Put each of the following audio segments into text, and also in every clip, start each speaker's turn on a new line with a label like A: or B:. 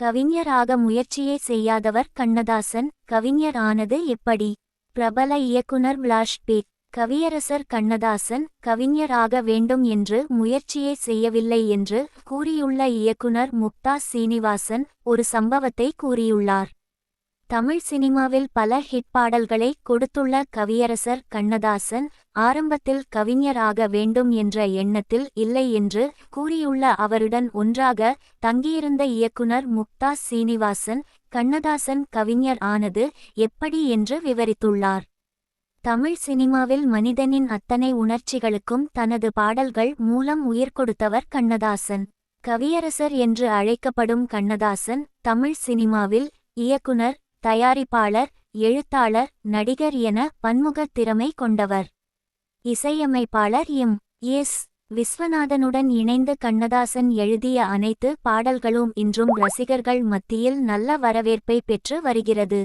A: கவிஞராக முயற்சியே செய்யாதவர் கண்ணதாசன். கவிஞர் ஆனது எப்படி? பிரபல இயக்குனர் பிளாஷ்பேக் கவியரசர் கண்ணதாசன் கவிஞர் ஆக வேண்டும் என்று முயற்சியே செய்யவில்லை என்று கூறியுள்ள இயக்குனர் முக்தாஸ் சீனிவாசன் ஒரு சம்பவத்தை கூறியுள்ளார். தமிழ் சினிமாவில் பல ஹிட் பாடல்களை கொடுத்துள்ள கவியரசர் கண்ணதாசன் ஆரம்பத்தில் கவிஞர் ஆக வேண்டும் என்ற எண்ணத்தில் இல்லை என்று கூறியுள்ள அவருடன் ஒன்றாக தங்கியிருந்த இயக்குனர் முக்தாஸ் சீனிவாசன் கண்ணதாசன் கவிஞர் ஆனது எப்படி என்று விவரித்துள்ளார். தமிழ் சினிமாவில் மனிதனின் அத்தனை உணர்ச்சிகளுக்கும் தனது பாடல்கள் மூலம் உயிர் கொடுத்தவர் கண்ணதாசன். கவியரசர் என்று அழைக்கப்படும் கண்ணதாசன் தமிழ் சினிமாவில் இயக்குனர் தயாரிப்பாளர் எழுத்தாளர் நடிகர் என பன்முகத் திறமை கொண்டவர். இசையமைப்பாளர் எம். எஸ். விஸ்வநாதனுடன் இணைந்து கண்ணதாசன் எழுதிய அனைத்து பாடல்களும் இன்றும் ரசிகர்கள் மத்தியில் நல்ல வரவேற்பை பெற்று வருகிறது.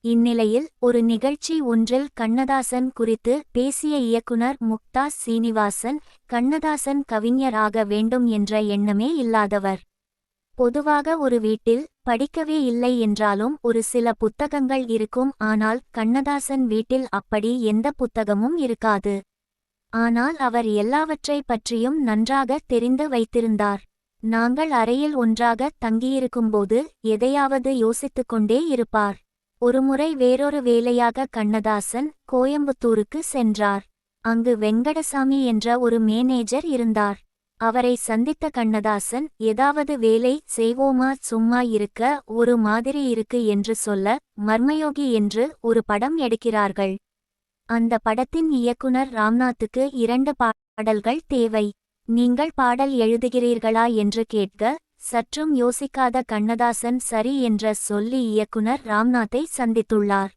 A: இந்நிலையில் ஒரு நிகழ்ச்சி ஒன்றில் கண்ணதாசன் குறித்து பேசிய இயக்குனர் முக்தாஸ் சீனிவாசன் கண்ணதாசன் கவிஞராக வேண்டும் என்ற எண்ணமே இல்லாதவர். பொதுவாக ஒரு வீட்டில் படிக்கவே இல்லை என்றாலும் ஒரு சில புத்தகங்கள் இருக்கும் ஆனால் கண்ணதாசன் வீட்டில் அப்படி எந்த புத்தகமும் இருக்காது. ஆனால் அவர் எல்லாவற்றை பற்றியும் நன்றாக தெரிந்து வைத்திருந்தார். நாங்கள் அறையில் ஒன்றாக தங்கியிருக்கும்போது எதையாவது யோசித்துக் கொண்டே இருப்பார். ஒருமுறை வேறொரு வேலையாக கண்ணதாசன் கோயம்புத்தூருக்கு சென்றார். அங்கு வெங்கடசாமி என்ற ஒரு மேனேஜர் இருந்தார். அவரை சந்தித்த கண்ணதாசன் ஏதாவது வேலை செய்வோமா? சும்மா இருக்க ஒரு மாதிரி இருக்கு என்று சொல்ல மர்மயோகி என்று ஒரு படம் எடுக்கிறார்கள். அந்த படத்தின் இயக்குனர் ராம்நாத்துக்கு இரண்டு பாடல்கள் தேவை. நீங்கள் பாடல் எழுதுகிறீர்களா என்று கேட்க சற்றும் யோசிக்காத கண்ணதாசன் சரி என்ற சொல்லி இயக்குனர் ராம்நாத்தை சந்தித்துள்ளார்.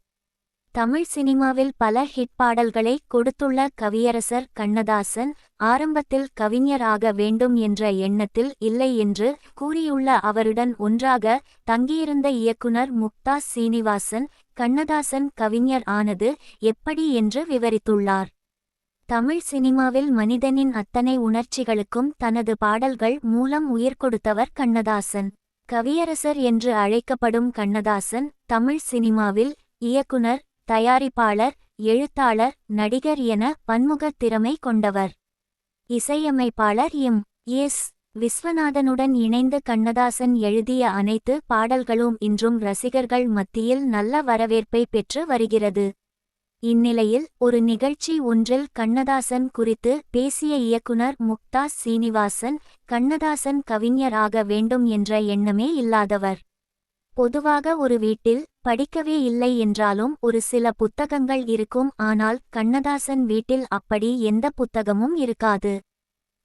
A: தமிழ் சினிமாவில் பல ஹிட் பாடல்களை கொடுத்துள்ள கவியரசர் கண்ணதாசன் ஆரம்பத்தில் கவிஞர் ஆக வேண்டும் என்ற எண்ணத்தில் இல்லை என்று கூறியுள்ள அவருடன் ஒன்றாக தங்கியிருந்த இயக்குனர் முக்தாஸ் சீனிவாசன் கண்ணதாசன் கவிஞர் ஆனது எப்படி என்று விவரித்துள்ளார். தமிழ் சினிமாவில் மனிதனின் அத்தனை உணர்ச்சிகளுக்கும் தனது பாடல்கள் மூலம் உயிர் கொடுத்தவர் கண்ணதாசன். கவியரசர் என்று அழைக்கப்படும் கண்ணதாசன் தமிழ் சினிமாவில் இயக்குனர் தயாரிப்பாளர் எழுத்தாளர் நடிகர் என பன்முகத் திறமை கொண்டவர். இசையமைப்பாளர் எம். எஸ். விஸ்வநாதனுடன் இணைந்து கண்ணதாசன் எழுதிய அனைத்து பாடல்களும் இன்றும் ரசிகர்கள் மத்தியில் நல்ல வரவேற்பை பெற்று வருகிறது. இந்நிலையில் ஒரு நிகழ்ச்சி ஒன்றில் கண்ணதாசன் குறித்து பேசிய இயக்குனர் முக்தாஸ் சீனிவாசன் கண்ணதாசன் கவிஞர் ஆக வேண்டும் என்ற எண்ணமே இல்லாதவர். பொதுவாக ஒரு வீட்டில் படிக்கவே இல்லை என்றாலும் ஒரு சில புத்தகங்கள் இருக்கும் ஆனால் கண்ணதாசன் வீட்டில் அப்படி எந்த புத்தகமும் இருக்காது.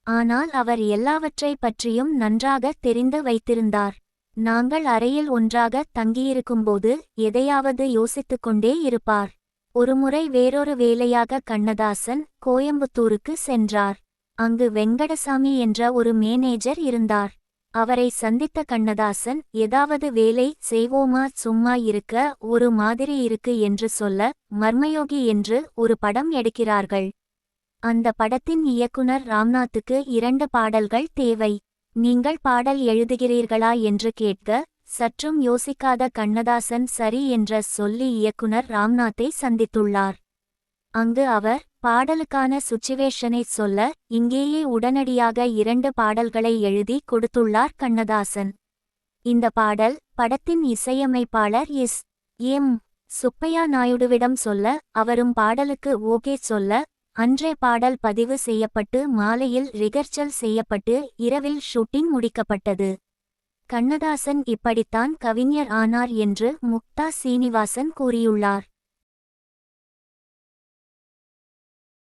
A: ஆனால் அவர் எல்லாவற்றை பற்றியும் நன்றாக தெரிந்து வைத்திருந்தார். நாங்கள் அறையில் ஒன்றாக தங்கியிருக்கும்போது எதையாவது யோசித்துக் கொண்டே இருப்பார். ஒருமுறை வேறொரு வேலையாக கண்ணதாசன் கோயம்புத்தூருக்கு சென்றார். அங்கு வெங்கடசாமி என்ற ஒரு மேனேஜர் இருந்தார். அவரை சந்தித்த கண்ணதாசன் ஏதாவது வேலை செய்வோமா? சும்மா இருக்க ஒரு மாதிரி இருக்கு என்று சொல்ல மர்மயோகி என்று ஒரு படம் எடுக்கிறார்கள். அந்த படத்தின் இயக்குனர் ராம்நாத்துக்கு இரண்டு பாடல்கள் தேவை. நீங்கள் பாடல் எழுதுகிறீர்களா? என்று கேட்க சற்றும் யோசிக்காத கண்ணதாசன் சரி என்ற சொல்லி இயக்குனர் ராம்நாத்தை சந்தித்துள்ளார். அங்கு அவர் பாடலுக்கான சுச்சுவேஷனை சொல்ல இங்கேயே உடனடியாக இரண்டு பாடல்களை எழுதி கொடுத்துள்ளார் கண்ணதாசன். இந்த பாடல் படத்தின் இசையமைப்பாளர் எஸ். எம். சுப்பையா நாயுடுவிடம் சொல்ல அவரும் பாடலுக்கு ஓகே சொல்ல அன்றே பாடல் பதிவு செய்யப்பட்டு மாலையில் ரிகர்ச்சல் செய்யப்பட்டு இரவில் ஷூட்டிங் முடிக்கப்பட்டது. கண்ணதாசன் இப்படித்தான் கவிஞர் ஆனார் என்று முக்தா சீனிவாசன் கூறியுள்ளார்.